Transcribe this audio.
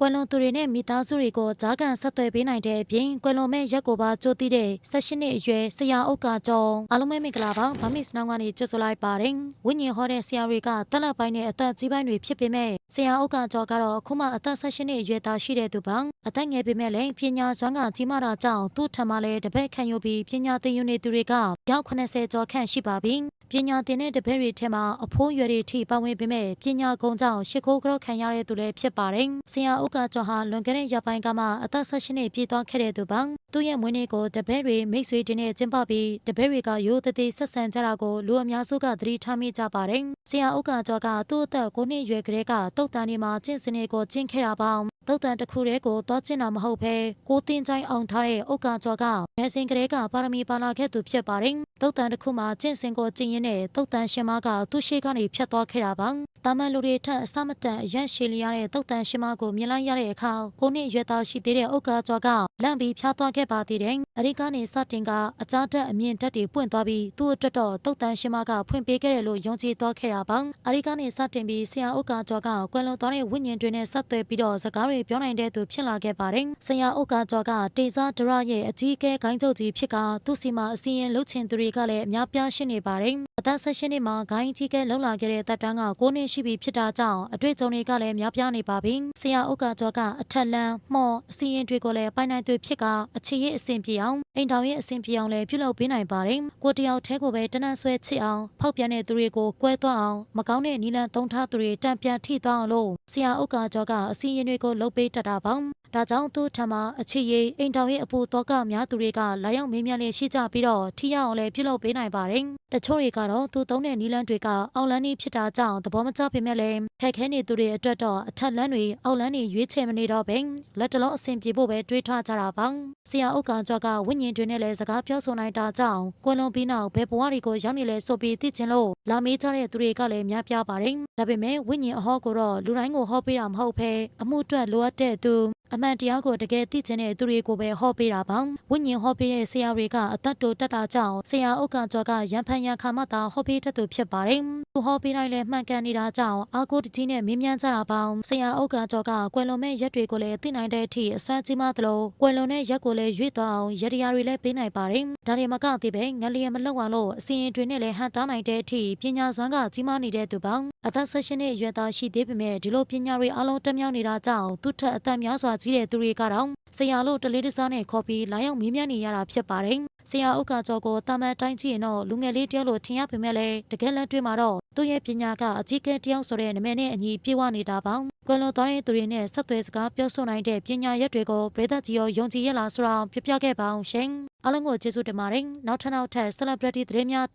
ကွယ်လွန်သူတွေနဲ့မိသားစုတွေကိုကြားကန်ဆက်သွယ်ပေးနိုင်တဲ့အပြင်ကွယ်လွန်မဲ့ရက်ကိုပါကြိုးသိတဲ့16နှစ်အရွယ်ဆရာဥက္ကာကျော်အားလုံးပဲမင်္ဂလာပါဗမစ်နောင်ကနေကြိုဆိုလိုက်ပါတယ်ဝိညာဉ်ဟောတဲ့ဆရာတွေကတက်လက်ပိုင်းနဲ့အသက်ကြီးပိုင်းတွေဖြစ်ပေမဲ့ဆရာဥက္ကာကျော်ကတော့အခုမှအသက်16နှစ်အရွယ်သားရှိတဲ့သူပါအသက်ငယ်ပေမဲ့လည်းပညာစွမ်းကကြီးမားတာကြောင့်သူ့ထံမှလည်းတပည့်ခံယူပြီးပညာသင်ယူနေသူတွေကရောက်80ကျော်ခန့်ရှိပါပြီပညာသင်တဲ့တပည့်တွေထဲမှာအဖိုးရွယ်တွေထိပါဝင်ပေမဲ့ပညာကုံကြောင့်ရှ िख ိုးကြောခံရတဲ့သူလည်းဖြစ်ပါတယ်။ဆရာဥက္ကကျော်ဟာလွန်ခဲ့တဲ့ရက်ပိုင်းကမှအသက်16နှစ်ပြည့်သွားခဲ့တဲ့သူပါ။ သူ့ရဲ့မွေးနေ့ကိုတပည့်တွေမိတ်ဆွေတွေနဲ့ကျင်းပပြီးတပည့်တွေကရိုးသေးသေးဆက်ဆံကြတာကိုလူအများစုကသတိထားမိကြပါတယ်။ဆရာဥက္ကကျော်ကသူ့အသက်9နှစ်အရွယ်ကလေးကတုတ်တန်ဒီမှာကျင့်စင်တွေကိုကျင့်ခဲ့တာပါ။တုတ်တန်တစ်ခုတည်းကိုတောကျင့်တာမဟုတ်ဘဲကိုတင်ချိုင်းအောင်ထားတဲ့ဥက္ကကျော်ကဘယ်စဉ်ကလေးကပါရမီပါလာခဲ့သူဖြစ်ပါတယ်။တုတ်တန်တစ်ခုမှာကျင့်စင်ကိုကျင့်ရင်းနဲ့တုတ်တန်ရှင်မကသူ့ရှိကနေဖြတ်သွားခဲ့တာပါ။တာမန်လူတွေထက်အစမတန်အရန်ရှည်လျရတဲ့တုတ်တန်ရှင်မကိုမြင်လိုက်ရတဲ့အခါကိုနှစ်ရွယ်သားရှိသေးတဲ့ဥက္ကကျော်ကလန့်ပြီးဖြားသွားခဲ့ပါသေးတယ်။အရိကနေစတင်ကအကြတက်အမြင့်တက်တွေပွင့်သွားပြီးသူ့အတွက်တော့တုတ်တန်ရှင်မကဖွင့်ပေးခဲ့တယ်လို့ယုံကြည်သွားခဲ့တာပါ။အရိကနေစတင်ပြီးဆရာဥက္ကကျော်ကကွယ်လွန်သွားတဲ့ဝိညာဉ်တွေနဲ့ဆက်သွယ်ပြီးတော့စကားတွေပြောနိုင်တဲ့သူဖြစ်လာခဲ့ပါတယ်။ဆရာဥက္ကကျော်ကတေဇာဒရရဲ့အကြီးအကဲဂိုင်းချုပ်ကြီးဖြစ်ကသူ့စီမှာအစီရင်လှုပ်ချင်သူတွေကလည်းအများပြားရှိနေပါတယ်။အသက်ဆက်ရှင်နှစ်မှာဂိုင်းကြီးကဲလှုပ်လာခဲ့တဲ့တပ်တန်းက9နှစ်ရှိပြီဖြစ်တာကြောင့်အတွေ့အကြုံတွေကလည်းများပြားနေပါပြီ။ဆရာဥက္ကကျော်ကအထက်လန်းမှော်အစီရင်တွေကိုလည်းပိုင်နိုင်သူဖြစ်ကအခြေရအဆင်ပြေအောင်အိမ်ထောင်ရဲ့အဆင်ပြေအောင်လည်းပြုလုပ်ပေးနိုင်ပါတယ်။ကိုတယောက်တည်းကိုပဲတနတ်ဆွဲချစ်အောင်ဖောက်ပြန်တဲ့သူတွေကိုကွဲသွားအောင်မကောင်းတဲ့နီလန်သုံးထားသူတွေတံပြန်ထိသွားအောင်လို့ဆရာဥက္ကကျော်ကအစီရင်တွေကိုလှုပ်ပေးတတ်တာပါ။ဒါကြောင့်သူ့ထံမှာအချစ်ရေးအိမ်တောင်ရဲ့အပူတော့ကများသူတွေကလာရောက်မေးမြန်းနေရှိကြပြီးတော့ထိရအောင်လည်းပြုလုပ်ပေးနိုင်ပါတယ်။ တချို့တွေကတော့သူသုံးတဲ့နီလန်းတွေကအောက်လန်းနေဖြစ်တာကြောင့်သဘောမကျပေမဲ့လည်းခက်ခဲနေသူတွေအတွက်တော့အထက်လန်းတွေအောက်လန်းတွေရွေးချယ်မနေတော့ဘဲလက်တလုံးအဆင်ပြေဖို့ပဲတွေးထားကြတာပါ။ဆရာဥက္ကကျော်ကဝိညာဉ်တွေနဲ့လည်းစကားပြောဆိုနိုင်တာကြောင့်ကွယ်လွန်ပြီးနောက်ဘယ်ဘဝတွေကိုရောက်နေလဲဆိုပြီးသိချင်လို့လာမေးကြတဲ့သူတွေကလည်းများပြားပါတယ်။ဒါပေမဲ့ဝိညာဉ်အဟောကိုတော့လူတိုင်းကိုဟောပေးတာမဟုတ်ဘဲအမှုအတွက်လိုအပ်တဲ့သူအမှန်တရားကိုတကယ်သိချင်တဲ့သူတွေကိုပဲဟောပေးတာပါဝိညာဉ်ဟောပေးတဲ့ဆရာတွေကအသက်တိုတက်တာကြောင့်ဆရာဥက္ကကျော်ကရန်ဖန်ရန်ခါမှသာဟောပေးတတ်သူဖြစ်ပါတယ်သူဟောပေးတိုင်းလည်းမှန်ကန်နေတာကြောင့်အာကိုတကြီးနဲ့မင်းမြန်းကြတာပါဆရာဥက္ကကျော်ကကွယ်လွန်မဲ့ရက်တွေကိုလည်းသိနိုင်တဲ့အထိအစွမ်းကြီးမှသလိုကွယ်လွန်တဲ့ရက်ကိုလည်းရွေ့သွားအောင်ရတရားတွေလည်းပေးနိုင်ပါတယ်ဒါတွေမကသေးပဲငလျင်မလောက်အောင်လို့အစီရင်တွေနဲ့လည်းဟန်တားနိုင်တဲ့အထိပညာစွမ်းကကြီးမားနေတဲ့သူပါအသက်ဆက်ရှင်ရဲ့ရွယ်သားရှိသေးပေမဲ့ဒီလိုပညာတွေအလုံးတက်မြောက်နေတာကြောင့်သူ့ထက်အသက်များစွာကြီးတဲ့သူတွေကတော့ ဆရာလို့တလေးတစားနဲ့ခေါ်ပြီးလာရောက်မေးမြန်းနေရတာဖြစ်ပါတယ်။ဆရာဥက္ကကျော်ကိုတာမန်တိုင်းကြည့်ရင်တော့လူငယ်လေးတယောက်လိုထင်ရပေမဲ့လည်းတကယ်လက်တွေ့မှာတော့သူ့ရဲ့ပညာကအကြီးကဲတယောက်ဆိုတဲ့နာမည်နဲ့အညီပြေဝနေတာပါ။ကွယ်လွန်သွားတဲ့သူတွေနဲ့ဆက်သွယ်စကားပြောဆိုနိုင်တဲ့ပညာရက်တွေကိုပရိသတ်ကြီးရောယုံကြည်ရလားဆိုတာပြပြခဲ့ပါအောင်ရှင်။အားလုံးကိုကျေးဇူးတင်ပါတယ်။နောက်ထပ်နောက်ထပ် celebrity သတင်းများ